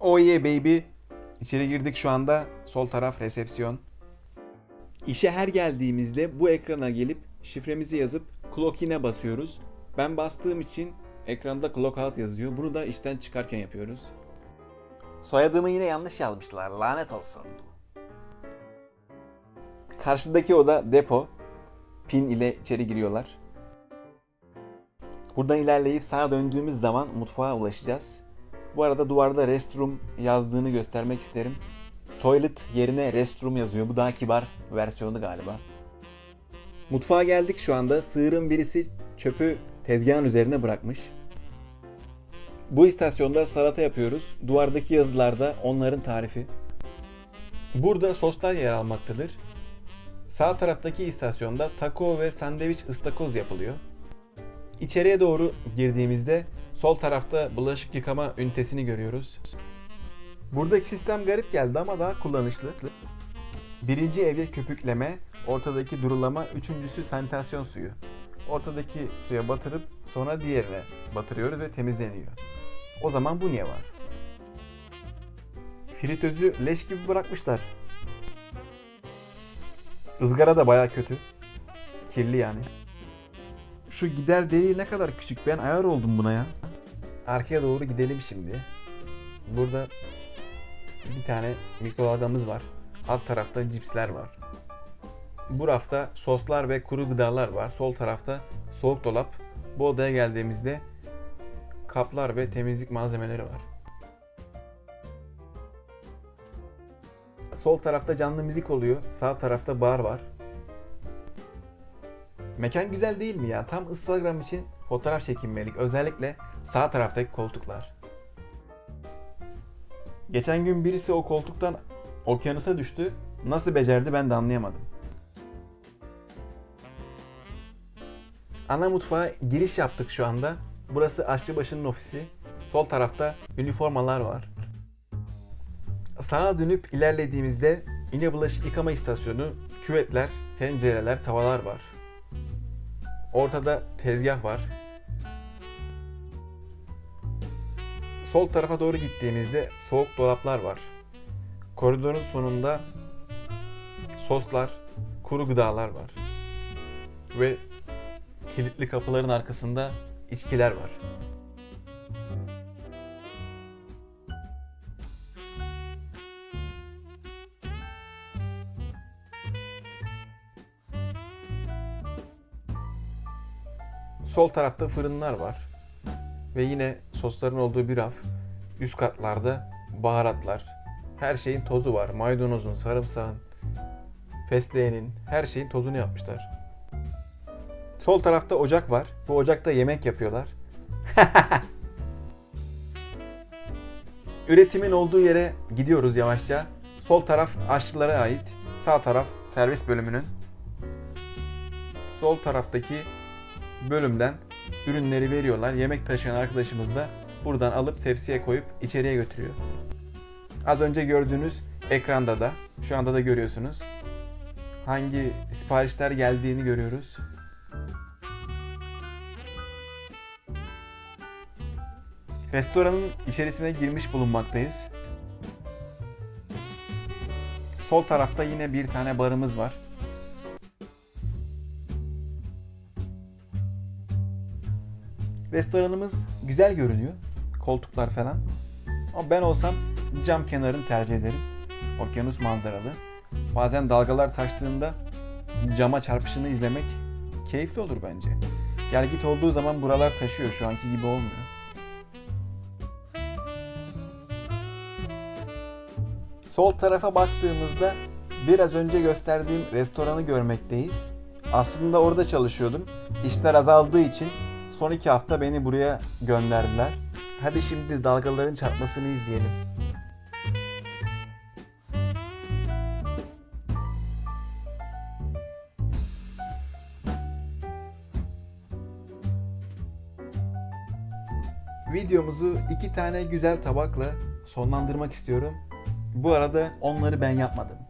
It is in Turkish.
Oh yeah baby. İçeri girdik şu anda. Sol taraf resepsiyon. İşe her geldiğimizde bu ekrana gelip şifremizi yazıp clock in'e basıyoruz. Ben bastığım için ekranda clock out yazıyor. Bunu da işten çıkarken yapıyoruz. Soyadımı yine yanlış yazmışlar. Lanet olsun. Karşıdaki oda depo. Pin ile içeri giriyorlar. Buradan ilerleyip sağa döndüğümüz zaman mutfağa ulaşacağız. Bu arada duvarda restroom yazdığını göstermek isterim. Toilet yerine restroom yazıyor. Bu daha kibar versiyonu galiba. Mutfağa geldik şu anda. Sığırın birisi çöpü tezgahın üzerine bırakmış. Bu istasyonda salata yapıyoruz. Duvardaki yazılarda onların tarifi. Burada soslar yer almaktadır. Sağ taraftaki istasyonda taco ve sandviç ıstakoz yapılıyor. İçeriye doğru girdiğimizde sol tarafta bulaşık yıkama ünitesini görüyoruz. Buradaki sistem garip geldi ama daha kullanışlı. Birinci evye köpükleme, ortadaki durulama, üçüncüsü sanitasyon suyu. Ortadaki suya batırıp sonra diğerine batırıyoruz ve temizleniyor. O zaman bu niye var? Fritözü leş gibi bırakmışlar. Izgara da baya kötü. Kirli yani. Şu gider deliği ne kadar küçük. Ben ayar oldum buna ya. Arkaya doğru gidelim şimdi. Burada bir tane mikrodalgamız var. Alt tarafta cipsler var. Bu rafta soslar ve kuru gıdalar var. Sol tarafta soğuk dolap. Bu odaya geldiğimizde kaplar ve temizlik malzemeleri var. Sol tarafta canlı müzik oluyor. Sağ tarafta bar var. Mekan güzel değil mi ya? Tam Instagram için fotoğraf çekinmelik. Özellikle sağ taraftaki koltuklar. Geçen gün birisi o koltuktan okyanusa düştü. Nasıl becerdi ben de anlayamadım. Ana mutfağa giriş yaptık şu anda. Burası aşçıbaşının ofisi. Sol tarafta üniformalar var. Sağa dönüp ilerlediğimizde yine bulaşık yıkama istasyonu, küvetler, tencereler, tavalar var. Ortada tezgah var. Sol tarafa doğru gittiğimizde soğuk dolaplar var. Koridorun sonunda soslar, kuru gıdalar var. Ve kilitli kapıların arkasında içkiler var. Sol tarafta fırınlar var. Ve yine sosların olduğu bir raf. Üst katlarda baharatlar. Her şeyin tozu var. Maydanozun, sarımsağın, fesleğenin, her şeyin tozunu yapmışlar. Sol tarafta ocak var. Bu ocakta yemek yapıyorlar. Üretimin olduğu yere gidiyoruz yavaşça. Sol taraf aşçılara ait. Sağ taraf servis bölümünün. Sol taraftaki bölümden ürünleri veriyorlar. Yemek taşıyan arkadaşımız da buradan alıp tepsiye koyup içeriye götürüyor. Az önce gördüğünüz ekranda da şu anda da görüyorsunuz. Hangi siparişler geldiğini görüyoruz. Restoranın içerisine girmiş bulunmaktayız. Sol tarafta yine bir tane barımız var. Restoranımız güzel görünüyor. Koltuklar falan. Ama ben olsam cam kenarını tercih ederim. Okyanus manzaralı. Bazen dalgalar taştığında cama çarpışını izlemek keyifli olur bence. Gel git olduğu zaman buralar taşıyor. Şu anki gibi olmuyor. Sol tarafa baktığımızda biraz önce gösterdiğim restoranı görmekteyiz. Aslında orada çalışıyordum. İşler azaldığı için son iki hafta beni buraya gönderdiler. Hadi şimdi dalgaların çarpmasını izleyelim. Videomuzu iki tane güzel tabakla sonlandırmak istiyorum. Bu arada onları ben yapmadım.